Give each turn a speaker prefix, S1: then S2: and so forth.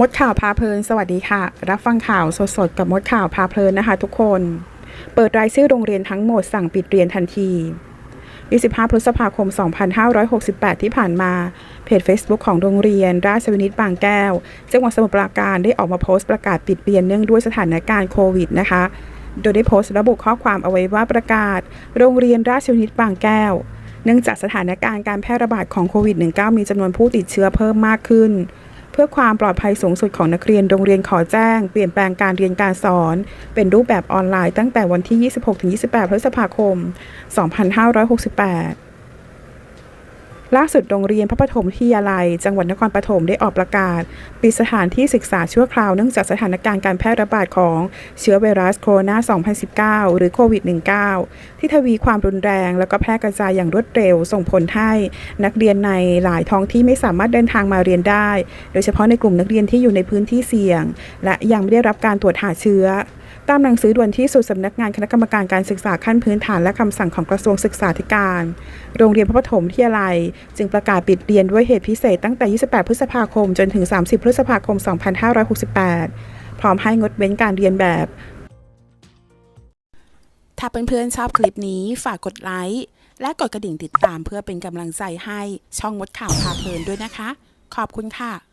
S1: มดข่าวพาเพลิน สวัสดีค่ะ รับฟังข่าวสดๆ กับมดข่าวพาเพลินนะคะ ทุกคน เปิดรายชื่อโรงเรียนทั้งหมดสั่งปิดเรียนทันที 25 พฤษภาคม 2568 ที่ผ่านมา เพจ Facebook ของโรงเรียน ราชวินิตบางแก้ว จังหวัดสมุทรปราการได้ออกมาโพสต์ประกาศปิดเรียนเนื่องด้วยสถานการณ์โควิดนะคะ โดยได้โพสต์ระบุข้อความเอาไว้ว่าประกาศ โรงเรียนราชวินิตบางแก้ว เนื่องจากสถานการณ์การแพร่ระบาดของโควิด -19 มีจำนวนผู้ติดเชื้อเพิ่มมากขึ้น เพื่อความปลอดภัยสูงสุดของนักเรียนโรงเรียนขอแจ้ง เปลี่ยนแปลงการเรียนการสอน เป็นรูปแบบออนไลน์ตั้งแต่วันที่ 26-28 พฤษภาคม 2568 ล่าสุดโรงเรียนพระปฐมวิทยาลัย จังหวัดนครปฐมได้ออกประกาศปิดสถานที่ศึกษาชั่วคราวเนื่องจากสถานการณ์การแพร่ระบาดของเชื้อไวรัสโคโรนา 2019 หรือโควิด -19 ที่ทวีความรุนแรงแล้วก็แพร่กระจายอย่างรวดเร็ว ส่งผลให้นักเรียนในหลายท้องที่ไม่สามารถเดินทางมาเรียนได้ โดยเฉพาะในกลุ่มนักเรียนที่อยู่ในพื้นที่เสี่ยง และยังไม่ได้รับการตรวจหาเชื้อ ตามหนังสือด่วนที่สุดสำนักงานคณะกรรมการการศึกษาขั้นพื้นฐานและคำสั่งของกระทรวงศึกษาธิการ โรงเรียนพระปฐมวิทยาลัย จึงประกาศปิดเรียนด้วยเหตุพิเศษตั้งแต่ 28 พฤษภาคม จนถึง 30 พฤษภาคม 2568 พร้อมให้งดเว้นการเรียนแบบ ถ้าเพื่อนๆชอบคลิปนี้ฝากกดไลค์และกดกระดิ่งติดตามเพื่อเป็นกำลังใจให้ช่องมดข่าวพาเพลินด้วยนะคะ ขอบคุณค่ะ